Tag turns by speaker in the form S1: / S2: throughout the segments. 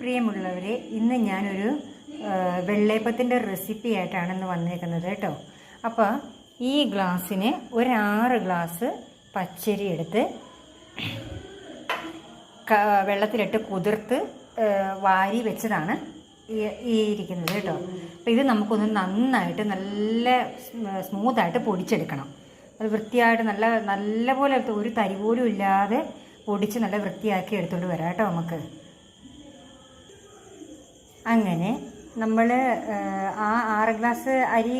S1: പ്രിയമുള്ളവരെ ഇന്ന് ഞാനൊരു വെള്ളയപ്പത്തിന്റെ റെസിപ്പി ആയിട്ടാണ് ഇന്ന് വന്നേക്കുന്നത് കേട്ടോ. അപ്പോൾ ഈ ഗ്ലാസ്സിന് ഒരാറ് ഗ്ലാസ് പച്ചരി എടുത്ത് വെള്ളത്തിലിട്ട് കുതിർത്ത് വാരി വെച്ചതാണ് ഈ ഇരിക്കുന്നത് കേട്ടോ. അപ്പോൾ ഇത് നമുക്കൊന്ന് നന്നായിട്ട് നല്ല സ്മൂത്തായിട്ട് പൊടിച്ചെടുക്കണം. അത് വൃത്തിയായിട്ട് നല്ല നല്ല പോലെ ഒരു തരി പോലും ഇല്ലാതെ പൊടിച്ച് നല്ല വൃത്തിയാക്കി എടുത്തുകൊണ്ട് വരാം കേട്ടോ നമുക്ക്. അങ്ങനെ നമ്മൾ ആ ആറ് ഗ്ലാസ് അരി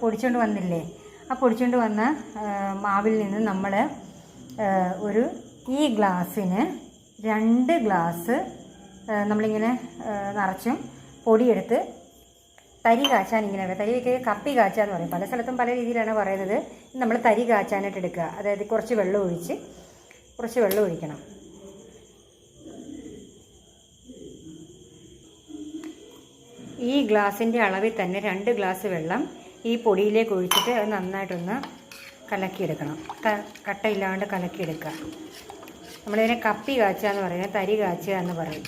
S1: പൊടിച്ചുകൊണ്ട് വന്നില്ലേ? ആ പൊടിച്ചുകൊണ്ട് വന്ന മാവിൽ നിന്ന് നമ്മൾ ഒരു ഈ ഗ്ലാസ്സിന് രണ്ട് ഗ്ലാസ് നമ്മളിങ്ങനെ നിറച്ചും പൊടിയെടുത്ത് തരി കാച്ചാൻ ഇങ്ങനെ തരി വയ്ക്കുക കപ്പി കാച്ചാന്ന് പറയും. പല സ്ഥലത്തും പല രീതിയിലാണ് പറയുന്നത്. നമ്മൾ തരി കാച്ചാനായിട്ട് എടുക്കുക. അതായത് കുറച്ച് വെള്ളം ഒഴിച്ച് കുറച്ച് വെള്ളം ഒഴിക്കണം. ഈ ഗ്ലാസിന്റെ അളവിൽ തന്നെ രണ്ട് ഗ്ലാസ് വെള്ളം ഈ പൊടിയിലേക്ക് ഒഴിച്ചിട്ട് അത് നന്നായിട്ടൊന്ന് കലക്കിയെടുക്കണം. കട്ടയില്ലാണ്ട് കലക്കിയെടുക്കുക. നമ്മളിതിനെ കപ്പി കാച്ചുക എന്ന് പറയുന്നത് തരി കാച്ചുക എന്ന് പറയും.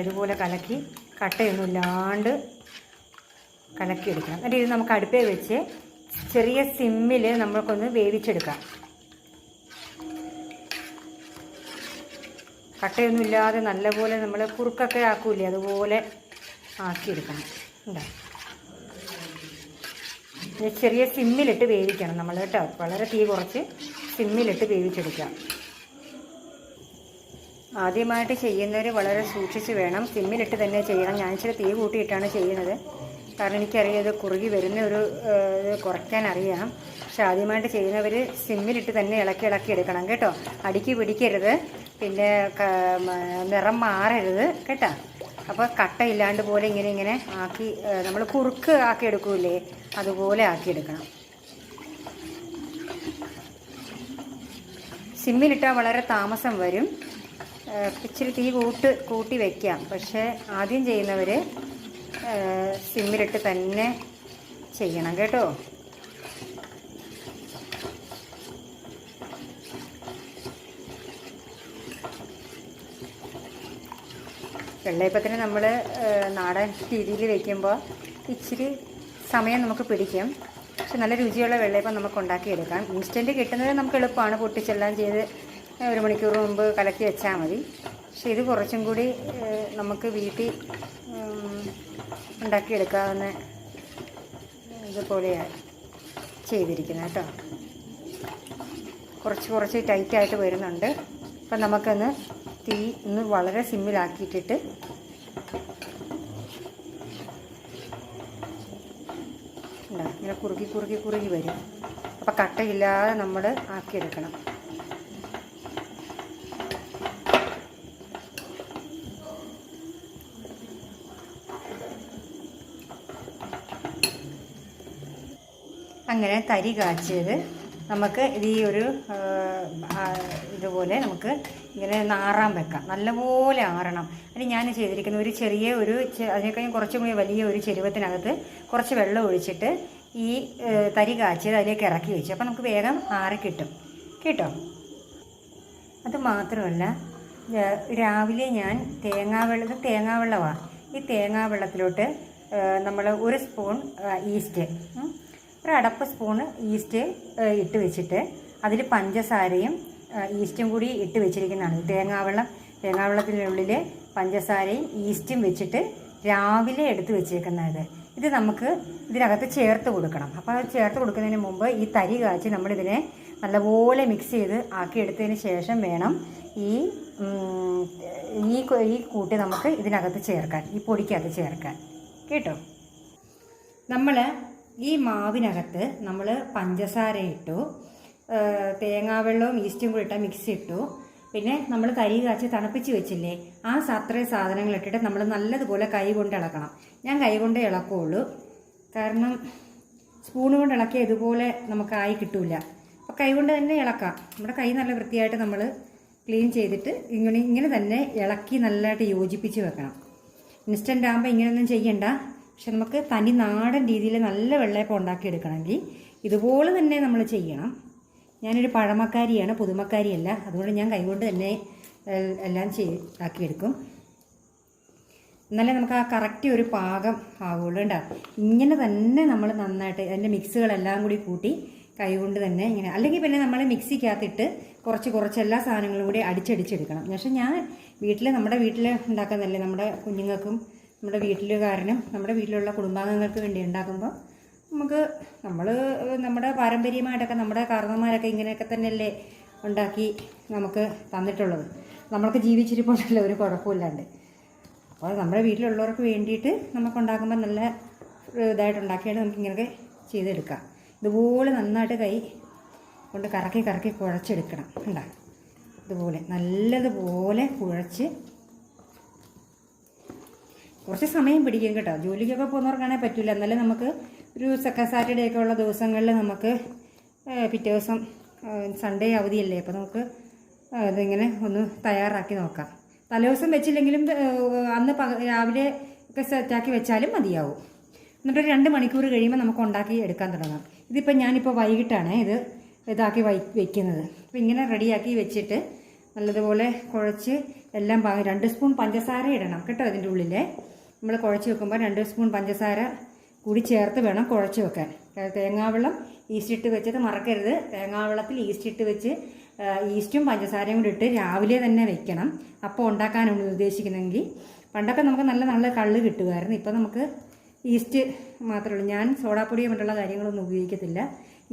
S1: ഇതുപോലെ കലക്കി കട്ടയൊന്നും ഇല്ലാണ്ട് കലക്കിയെടുക്കണം. എന്നിട്ട് ഇത് നമുക്ക് അടുപ്പേ വെച്ച് ചെറിയ സിമ്മിൽ നമ്മൾക്കൊന്ന് വേവിച്ചെടുക്കാം. കട്ടയൊന്നും ഇല്ലാതെ നല്ലപോലെ നമ്മൾ കുറുക്കൊക്കെ ആക്കൂലേ അതുപോലെ ആക്കിയെടുക്കണം. ഉണ്ടോ ചെറിയ സിമ്മിലിട്ട് വേവിക്കണം നമ്മൾ കേട്ടോ. വളരെ തീ കുറച്ച് സിമ്മിലിട്ട് വേവിച്ചെടുക്കാം. ആദ്യമായിട്ട് ചെയ്യുന്നവർ വളരെ സൂക്ഷിച്ച് വേണം. സിമ്മിലിട്ട് തന്നെ ചെയ്യണം. ഞാൻ ഇച്ചിരി തീ കൂട്ടിയിട്ടാണ് ചെയ്യുന്നത്. കാരണം എനിക്കറിയാം ഇത് കുറുകി വരുന്ന ഒരു കുറയ്ക്കാൻ അറിയാം പക്ഷെ ആദ്യമായിട്ട് ചെയ്യുന്നവർ സിമ്മിലിട്ട് തന്നെ ഇളക്കി ഇളക്കി എടുക്കണം കേട്ടോ. അടുക്കി പിടിക്കരുത്. പിന്നെ നിറം മാറരുത് കേട്ടോ. അപ്പോൾ കട്ടയില്ലാണ്ട് പോലെ ഇങ്ങനെ ഇങ്ങനെ ആക്കി നമ്മൾ കുറുക്ക് ആക്കി എടുക്കൂലേ അതുപോലെ ആക്കിയെടുക്കണം സിമ്മിലിട്ടാൽ വളരെ താമസം വരും. ഇച്ചിരി തീ കൂട്ട് കൂട്ടി വയ്ക്കാം പക്ഷേ ആദ്യം ചെയ്യുന്നവർ സിമ്മിലിട്ട് തന്നെ ചെയ്യണം കേട്ടോ. വെള്ളയപ്പത്തിന് നമ്മൾ നാടൻ രീതിയിൽ വയ്ക്കുമ്പോൾ ഇച്ചിരി സമയം നമുക്ക് പിടിക്കും. പക്ഷെ നല്ല രുചിയുള്ള വെള്ളയപ്പം നമുക്ക് ഉണ്ടാക്കിയെടുക്കാം. ഇൻസ്റ്റന്റ് കിട്ടുന്നത് നമുക്ക് എളുപ്പമാണ്. പൊട്ടിച്ചെല്ലാം ചെയ്ത് ഒരു മണിക്കൂർ മുമ്പ് കലക്കി വെച്ചാൽ മതി. പക്ഷെ ഇത് കുറച്ചും കൂടി നമുക്ക് വീട്ടിൽ ഉണ്ടാക്കിയെടുക്കാവുന്ന ഇതുപോലെയാണ് ചെയ്തിരിക്കുന്നത് കേട്ടോ. കുറച്ച് കുറച്ച് ടൈറ്റായിട്ട് വരുന്നുണ്ട്. അപ്പം നമുക്കൊന്ന് തീ ഒന്ന് വളരെ സിമ്മിലാക്കിയിട്ടിട്ട് ഇങ്ങനെ കുറുകി കുറുകി കുറുകി വരും. അപ്പം കട്ടയില്ലാതെ നമ്മൾ ആക്കിയെടുക്കണം. അങ്ങനെ തരി കാച്ചിയത്. നമുക്ക് ഇത് ഈ ഒരു ഇതുപോലെ നമുക്ക് ഇങ്ങനെ നാറാൻ വെക്കാം. നല്ലപോലെ ആറണം. അതിന് ഞാൻ ചെയ്തിരിക്കുന്ന ഒരു ചെറിയ ഒരു അതിനേക്കാളും കുറച്ചും കൂടി വലിയ ഒരു ചെരുവത്തിനകത്ത് കുറച്ച് വെള്ളം ഒഴിച്ചിട്ട് ഈ തരി കാച്ചിയത് അതിലേക്ക് ഇറക്കി വെച്ചു. അപ്പോൾ നമുക്ക് വേഗം ആറി കിട്ടും. കേട്ടോ? അത് മാത്രമല്ല രാവിലെ ഞാൻ തേങ്ങാവെള്ളം ഇത് തേങ്ങാവെള്ളമാണ് ഈ തേങ്ങാവെള്ളത്തിലോട്ട് നമ്മൾ ഒരു സ്പൂൺ ഈസ്റ്റ് ഒരു അടപ്പ് സ്പൂണ് ഈസ്റ്റ് ഇട്ട് വെച്ചിട്ട് അതിൽ പഞ്ചസാരയും ഈസ്റ്റും കൂടി ഇട്ട് വെച്ചിരിക്കുന്നതാണ്. തേങ്ങാവെള്ളം തേങ്ങാവെള്ളത്തിനുള്ളിൽ പഞ്ചസാരയും ഈസ്റ്റും വെച്ചിട്ട് രാവിലെ എടുത്ത് വെച്ചേക്കുന്നത് ഇത് നമുക്ക് ഇതിനകത്ത് ചേർത്ത് കൊടുക്കണം. അപ്പോൾ അത് ചേർത്ത് കൊടുക്കുന്നതിന് മുമ്പ് ഈ തരി കാച്ചി നമ്മളിതിനെ നല്ലപോലെ മിക്സ് ചെയ്ത് ആക്കിയെടുത്തതിന് ശേഷം വേണം ഈ ഈ ഈ കൂട്ടി നമുക്ക് ഇതിനകത്ത് ചേർക്കാൻ ഈ പൊടിക്കകത്ത് ചേർക്കാൻ. കേട്ടോ? നമ്മൾ ഈ മാവിനകത്ത് നമ്മൾ പഞ്ചസാര ഇട്ടു തേങ്ങാവെള്ളവും ഈസ്റ്റും കൂടി ഇട്ട മിക്സ് ഇട്ടു. പിന്നെ നമ്മൾ കരി കാച്ചി തണുപ്പിച്ച് വെച്ചില്ലേ ആ അത്രയും സാധനങ്ങൾ ഇട്ടിട്ട് നമ്മൾ നല്ലതുപോലെ കൈ കൊണ്ട് ഇളക്കണം. ഞാൻ കൈ കൊണ്ട് ഇളക്കുള്ളൂ. കാരണം സ്പൂൺ കൊണ്ട് ഇളക്കിയ ഇതുപോലെ നമുക്കായി കിട്ടില്ല അപ്പോൾ കൈ കൊണ്ട് തന്നെ ഇളക്കാം. നമ്മുടെ കൈ നല്ല വൃത്തിയായിട്ട് നമ്മൾ ക്ലീൻ ചെയ്തിട്ട് ഇങ്ങനെ ഇങ്ങനെ തന്നെ ഇളക്കി നല്ലതായിട്ട് യോജിപ്പിച്ച് വെക്കണം. ഇൻസ്റ്റന്റ് ആകുമ്പോൾ ഇങ്ങനെയൊന്നും ചെയ്യണ്ട. പക്ഷെ നമുക്ക് തനി നാടൻ രീതിയിൽ നല്ല വെള്ളയപ്പം ഉണ്ടാക്കിയെടുക്കണമെങ്കിൽ ഇതുപോലെ തന്നെ നമ്മൾ ചെയ്യണം. ഞാനൊരു പഴമക്കാരിയാണ് പുതുമക്കാരിയല്ല. അതുകൊണ്ട് ഞാൻ കൈകൊണ്ട് തന്നെ എല്ലാം ചെയ് ആക്കിയെടുക്കും. എന്നാലേ നമുക്ക് ആ കറക്റ്റ് ഒരു പാകം ആവുള്ളൂ കേട്ടോ. ഇങ്ങനെ തന്നെ നമ്മൾ നന്നായിട്ട് അതിന്റെ മിക്സുകളെല്ലാം കൂടി കൂട്ടി കൈകൊണ്ട് തന്നെ ഇങ്ങനെ അല്ലെങ്കിൽ പിന്നെ നമ്മൾ മിക്സിക്കകത്തിട്ട് കുറച്ച് കുറച്ച് എല്ലാ സാധനങ്ങളും കൂടി അടിച്ചടിച്ചെടുക്കണം. പക്ഷേ ഞാൻ വീട്ടിൽ നമ്മുടെ വീട്ടിൽ ഉണ്ടാക്കുന്നതല്ലേ നമ്മുടെ കുഞ്ഞുങ്ങൾക്കും നമ്മുടെ വീട്ടിലുകാരനും നമ്മുടെ വീട്ടിലുള്ള കുടുംബാംഗങ്ങൾക്ക് വേണ്ടി ഉണ്ടാക്കുമ്പോൾ നമുക്ക് നമ്മൾ നമ്മുടെ പാരമ്പര്യമായിട്ടൊക്കെ നമ്മുടെ കാരണന്മാരൊക്കെ ഇങ്ങനെയൊക്കെ തന്നെയല്ലേ ഉണ്ടാക്കി നമുക്ക് തന്നിട്ടുള്ളത്. നമ്മൾക്ക് ജീവിച്ചിരിപ്പുണ്ടല്ലോ ഒരു കുഴപ്പമില്ലാണ്ട്. അപ്പോൾ നമ്മുടെ വീട്ടിലുള്ളവർക്ക് വേണ്ടിയിട്ട് നമുക്ക് ഉണ്ടാക്കുമ്പോൾ നല്ല ഇതായിട്ട് ഉണ്ടാക്കിയാണ് നമുക്ക് ഇങ്ങനെയൊക്കെ ചെയ്തെടുക്കാം. ഇതുപോലെ നന്നായിട്ട് കൈ കൊണ്ട് കറക്കി കറക്കി കുഴച്ചെടുക്കണം ഉണ്ടാ ഇതുപോലെ നല്ലതുപോലെ കുഴച്ച് കുറച്ച് സമയം പിടിക്കും കേട്ടോ. ജോലിക്കൊക്കെ പോകുന്നവർക്കാണെങ്കിൽ പറ്റില്ല എന്നാലും നമുക്ക് ഒരു സെക്കൻഡ് സാറ്റർഡേ ഒക്കെ ഉള്ള ദിവസങ്ങളിൽ നമുക്ക് പിറ്റേ ദിവസം സൺഡേ അവധിയല്ലേ? അപ്പോൾ നമുക്ക് അതിങ്ങനെ ഒന്ന് തയ്യാറാക്കി നോക്കാം. തലേദിവസം വെച്ചില്ലെങ്കിലും അന്ന് രാവിലെ ഒക്കെ സെറ്റാക്കി വെച്ചാലും മതിയാവും. എന്നിട്ടൊരു രണ്ട് മണിക്കൂർ കഴിയുമ്പോൾ നമുക്ക് ഉണ്ടാക്കി എടുക്കാൻ തുടങ്ങാം. ഇതിപ്പോൾ ഞാനിപ്പോൾ വൈകിട്ടാണ് ഇത് ഇതാക്കി വൈ വെക്കുന്നത്. അപ്പോൾ ഇങ്ങനെ റെഡിയാക്കി വെച്ചിട്ട് നല്ലതുപോലെ കുഴച്ച് എല്ലാം രണ്ട് സ്പൂൺ പഞ്ചസാര ഇടണം കേട്ടോ അതിന്റെ ഉള്ളിൽ നമ്മൾ കുഴച്ച് വെക്കുമ്പോൾ രണ്ട് സ്പൂൺ പഞ്ചസാര കൂടി ചേർത്ത് വേണം കുഴച്ച് വെക്കാൻ. തേങ്ങാവെള്ളം ഈസ്റ്റ് ഇട്ട് വെച്ചത് മറക്കരുത്. തേങ്ങാവെള്ളത്തിൽ ഈസ്റ്റ് ഇട്ട് വെച്ച് ഈസ്റ്റും പഞ്ചസാരയും കൂടി ഇട്ട് രാവിലെ തന്നെ വെക്കണം. അപ്പോൾ ഉണ്ടാക്കാനാണ് ഉദ്ദേശിക്കുന്നതെങ്കിൽ. പണ്ടൊക്കെ നമുക്ക് നല്ല നല്ല കള്ള് കിട്ടുമായിരുന്നു. ഇപ്പോൾ നമുക്ക് ഈസ്റ്റ് മാത്രമേ ഉള്ളൂ. ഞാൻ സോഡാപ്പൊടിയോ മറ്റുള്ള കാര്യങ്ങളൊന്നും ഉപയോഗിക്കത്തില്ല.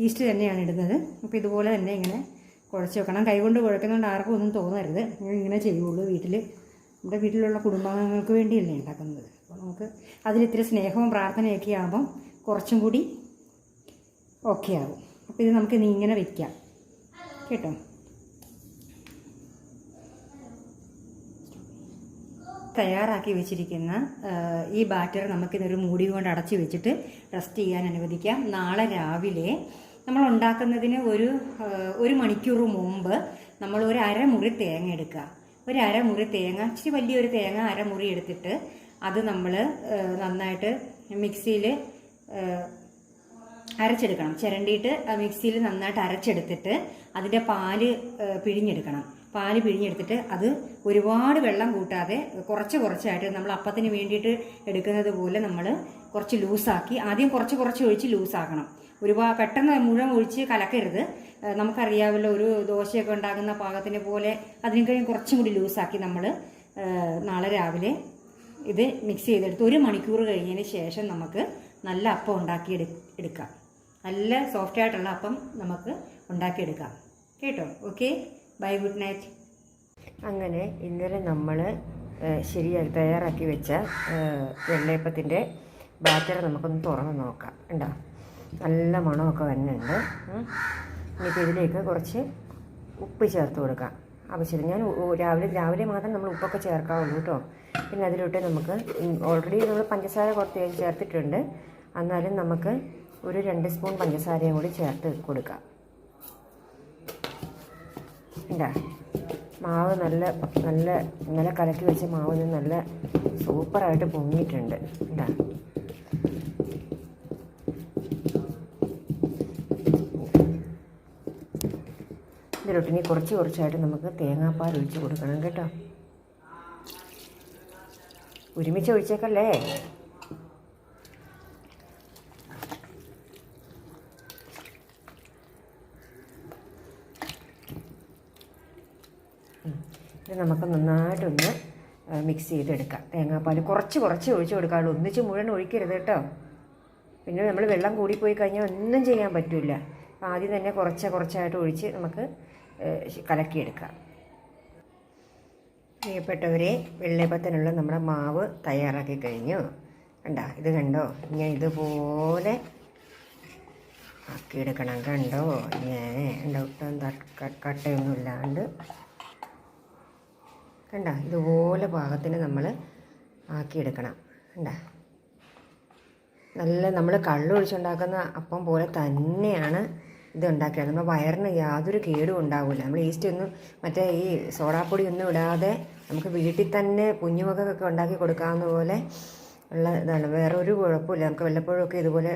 S1: ഈസ്റ്റ് തന്നെയാണ് ഇടുന്നത്. അപ്പോൾ ഇതുപോലെ തന്നെ ഇങ്ങനെ കുഴച്ച് വെക്കണം. കൈകൊണ്ട് കുഴക്കുന്നതുകൊണ്ട് ആർക്കും ഒന്നും തോന്നരുത്. ഇങ്ങനെ ചെയ്യുള്ളൂ വീട്ടിൽ നമ്മുടെ വീട്ടിലുള്ള കുടുംബാംഗങ്ങൾക്ക് വേണ്ടിയല്ലേ ഉണ്ടാക്കുന്നത്. അപ്പോൾ നമുക്ക് അതിലിത്തിരി സ്നേഹവും പ്രാർത്ഥനയൊക്കെ ആകുമ്പം കുറച്ചും കൂടി ഓക്കെ ആകും അപ്പോൾ ഇത് നമുക്ക് ഇനി ഇങ്ങനെ വയ്ക്കാം കേട്ടോ? തയ്യാറാക്കി വെച്ചിരിക്കുന്ന ഈ ബാറ്റർ നമുക്കിതൊരു മൂടി കൊണ്ട് അടച്ചു വെച്ചിട്ട് റെസ്റ്റ് ചെയ്യാൻ അനുവദിക്കാം. നാളെ രാവിലെ നമ്മൾ ഉണ്ടാക്കുന്നതിന് ഒരു ഒരു മണിക്കൂർ മുമ്പ് നമ്മൾ ഒരു അരമുറി തേങ്ങ എടുക്കുക. ഒരു അരമുറി തേങ്ങ ഇച്ചിരി വലിയൊരു തേങ്ങ അരമുറി എടുത്തിട്ട് അത് നമ്മൾ നന്നായിട്ട് മിക്സിയിൽ അരച്ചെടുക്കണം. ചിരണ്ടിയിട്ട് മിക്സിയിൽ നന്നായിട്ട് അരച്ചെടുത്തിട്ട് അതിന്റെ പാൽ പിഴിഞ്ഞെടുക്കണം. പാൽ പിഴിഞ്ഞെടുത്തിട്ട് അത് ഒരുപാട് വെള്ളം കൂട്ടാതെ കുറച്ച് കുറച്ചായിട്ട് നമ്മൾ അപ്പത്തിന് വേണ്ടിയിട്ട് എടുക്കുന്നത് പോലെ നമ്മൾ കുറച്ച് ലൂസാക്കി ആദ്യം കുറച്ച് കുറച്ച് ഒഴിച്ച് ലൂസാക്കണം. ഒരുപാട് പെട്ടെന്ന് മുഴുവൻ ഒഴിച്ച് കലക്കരുത്. നമുക്കറിയാമല്ലോ ഒരു ദോശയൊക്കെ ഉണ്ടാകുന്ന പാകത്തിനെ പോലെ അതിനും കഴിഞ്ഞ് കുറച്ചും കൂടി ലൂസാക്കി നമ്മൾ നാളെ രാവിലെ ഇത് മിക്സ് ചെയ്തെടുത്ത് ഒരു മണിക്കൂർ കഴിഞ്ഞതിന് ശേഷം നമുക്ക് നല്ല അപ്പം ഉണ്ടാക്കി എടു എടുക്കാം. നല്ല സോഫ്റ്റ് ആയിട്ടുള്ള അപ്പം നമുക്ക് ഉണ്ടാക്കിയെടുക്കാം. കേട്ടോ? ഓക്കെ ബൈ ഗുഡ് നൈറ്റ്
S2: അങ്ങനെ ഇന്നലെ നമ്മൾ ശരിയായി തയ്യാറാക്കി വെച്ച വെള്ളയപ്പത്തിന്റെ ബാറ്റർ നമുക്കൊന്ന് തുറന്ന് നോക്കാം. ഉണ്ടോ നല്ല മണമൊക്കെ വരുന്നുണ്ട്. ഇനിയിപ്പോൾ ഇതിലേക്ക് കുറച്ച് ഉപ്പ് ചേർത്ത് കൊടുക്കാം. ആവശ്യമില്ല. ഞാൻ രാവിലെ രാവിലെ മാത്രം നമ്മൾ ഉപ്പൊക്കെ ചേർക്കാവുള്ളൂ കേട്ടോ. പിന്നെ അതിലോട്ട് നമുക്ക് ഓൾറെഡി നമ്മൾ പഞ്ചസാര കുറച്ച് ചേർത്തിട്ടുണ്ട്. എന്നാലും നമുക്ക് ഒരു രണ്ട് സ്പൂൺ പഞ്ചസാരയും കൂടി ചേർത്ത് കൊടുക്കാം. എന്താ മാവ് നല്ല നല്ല ഇന്നലെ കലക്കി വെച്ച മാവ് നല്ല സൂപ്പറായിട്ട് പൊങ്ങിയിട്ടുണ്ട്. ഉണ്ടാ ഇതിലൊട്ടിനി കുറച്ച് കുറച്ചായിട്ട് നമുക്ക് തേങ്ങാപ്പാൽ ഒഴിച്ച് കൊടുക്കണം കേട്ടോ. ഒരുമിച്ച് ഒഴിച്ചേക്കല്ലേ? ഇത് നമുക്ക് നന്നായിട്ടൊന്ന് മിക്സ് ചെയ്തെടുക്കാം. തേങ്ങാപ്പാൽ കുറച്ച് കുറച്ച് ഒഴിച്ച് കൊടുക്കാറുള്ളൂ ഒന്നിച്ച് മുഴുവൻ ഒഴിക്കരുത് കേട്ടോ. പിന്നെ നമ്മൾ വെള്ളം കൂടിപ്പോയി കഴിഞ്ഞാൽ ഒന്നും ചെയ്യാൻ പറ്റില്ല. ആദ്യം തന്നെ കുറച്ച് കുറച്ചായിട്ട് ഒഴിച്ച് നമുക്ക് ഏഹ്, കലക്കിയെടുക്കാം പ്രിയപ്പെട്ടവരെ വെള്ളയപ്പത്തിനുള്ള നമ്മുടെ മാവ് തയ്യാറാക്കി കഴിഞ്ഞു. കണ്ടോ? ഇത് കണ്ടോ? ഞാൻ ഇതുപോലെ ആക്കിയെടുക്കണം. കണ്ടോ? ഞാൻ എന്റെ ഒട്ടും കട്ടയൊന്നും ഇല്ലാണ്ട് കണ്ട? ഇതുപോലെ പാകത്തിന് നമ്മൾ ആക്കിയെടുക്കണം. കണ്ട? നല്ല നമ്മൾ കള്ളൊഴിച്ചുണ്ടാക്കുന്ന അപ്പം പോലെ തന്നെയാണ് ഇത് ഉണ്ടാക്കിയത് നമ്മുടെ വയറിന് യാതൊരു കേടും ഉണ്ടാവില്ല നമ്മൾ ഈസ്റ്റ് ഒന്നും മറ്റേ ഈ സോഡാപ്പൊടി ഒന്നും ഇടാതെ നമുക്ക് വീട്ടിൽ തന്നെ കുഞ്ഞുമക്കൾക്കൊക്കെ ഉണ്ടാക്കി കൊടുക്കാവുന്ന പോലെ ഉള്ള ഇതാണ്. വേറെ ഒരു കുഴപ്പമില്ല. നമുക്ക് വല്ലപ്പോഴൊക്കെ ഇതുപോലെ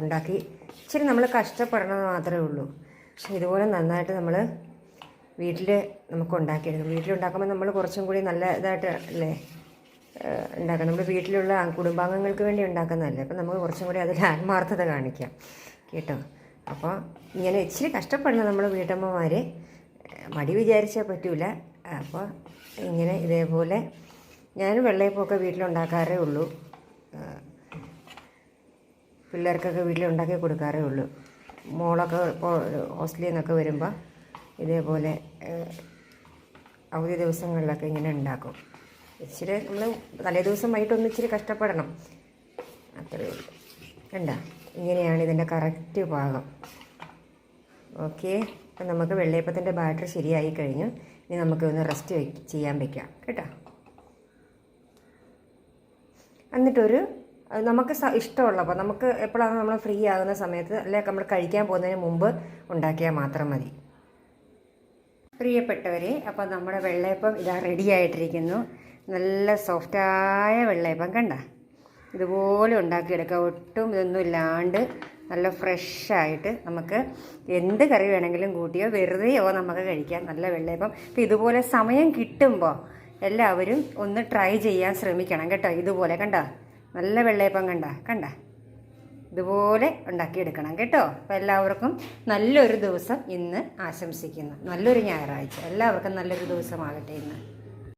S2: ഉണ്ടാക്കി ഇച്ചിരി നമ്മൾ കഷ്ടപ്പെടണമെന്ന് മാത്രമേ ഉള്ളൂ. പക്ഷെ ഇതുപോലെ നന്നായിട്ട് നമ്മൾ വീട്ടിൽ നമുക്ക് ഉണ്ടാക്കിയെടുക്കും വീട്ടിലുണ്ടാക്കുമ്പോൾ നമ്മൾ കുറച്ചും കൂടി നല്ല ഇതായിട്ട് അല്ലേ ഉണ്ടാക്കാം നമ്മൾ വീട്ടിലുള്ള കുടുംബാംഗങ്ങൾക്ക് വേണ്ടി ഉണ്ടാക്കുന്നതല്ലേ. അപ്പം നമുക്ക് കുറച്ചും കൂടി അതിൽ ആത്മാർത്ഥത കാണിക്കാം. കേട്ടോ? അപ്പോൾ ഇങ്ങനെ ഇച്ചിരി കഷ്ടപ്പെടണം നമ്മൾ വീട്ടമ്മമാർ മടി വിചാരിച്ചാൽ പറ്റൂല. അപ്പോൾ ഇങ്ങനെ ഇതേപോലെ ഞാൻ വെള്ളയപ്പമൊക്കെ വീട്ടിലുണ്ടാക്കാറേ ഉള്ളൂ. പിള്ളേർക്കൊക്കെ വീട്ടിലുണ്ടാക്കി കൊടുക്കാറേ ഉള്ളൂ. മോളൊക്കെ ഇപ്പോൾ ഹോസ്റ്റലിൽ നിന്നൊക്കെ വരുമ്പോൾ ഇതേപോലെ അവധി ദിവസങ്ങളിലൊക്കെ ഇങ്ങനെ ഉണ്ടാക്കും. ഇച്ചിരി നമ്മൾ തലേ ദിവസം വൈകിട്ടൊന്ന് ഇച്ചിരി കഷ്ടപ്പെടണം. അത്രയേ ഉള്ളൂ. കണ്ട? ഇങ്ങനെയാണ് ഇതിന്റെ കറക്റ്റ് ഭാഗം. ഓക്കെ. അപ്പം നമുക്ക് വെള്ളയപ്പത്തിന്റെ ബാറ്റർ ശരിയായി കഴിഞ്ഞു. ഇനി നമുക്ക് ഒന്ന് റെസ്റ്റ് ചെയ്യാൻ വയ്ക്കാം കേട്ടോ? എന്നിട്ടൊരു നമുക്ക് ഇഷ്ടമുള്ളപ്പോൾ നമുക്ക് എപ്പോഴാണ് നമ്മൾ ഫ്രീ ആകുന്ന സമയത്ത് അല്ലെങ്കിൽ നമ്മൾ കഴിക്കാൻ പോകുന്നതിന് മുമ്പ് ഉണ്ടാക്കിയാൽ മാത്രം മതി.
S1: പ്രിയപ്പെട്ടവരെ അപ്പോൾ നമ്മുടെ വെള്ളയപ്പം ഇതാ റെഡി ആയിട്ടിരിക്കുന്നു. നല്ല സോഫ്റ്റായ വെള്ളയപ്പം കണ്ട? ഇതുപോലെ ഉണ്ടാക്കിയെടുക്കുക ഒട്ടും ഇതൊന്നും ഇല്ലാണ്ട് നല്ല ഫ്രഷായിട്ട് നമുക്ക് എന്ത് കറി വേണമെങ്കിലും കൂട്ടിയോ വെറുതെയോ നമുക്ക് കഴിക്കാം. നല്ല വെള്ളയപ്പം. അപ്പോൾ ഇതുപോലെ സമയം കിട്ടുമ്പോൾ എല്ലാവരും ഒന്ന് ട്രൈ ചെയ്യാൻ ശ്രമിക്കണം കേട്ടോ. ഇതുപോലെ കണ്ട? നല്ല വെള്ളയപ്പം കണ്ട? കണ്ട? ഇതുപോലെ ഉണ്ടാക്കിയെടുക്കണം കേട്ടോ. അപ്പോൾ എല്ലാവർക്കും നല്ലൊരു ദിവസം ഇന്ന് ആശംസിക്കുന്നു. നല്ലൊരു ഞായറാഴ്ച. എല്ലാവർക്കും നല്ലൊരു ദിവസമാകട്ടെ ഇന്ന്.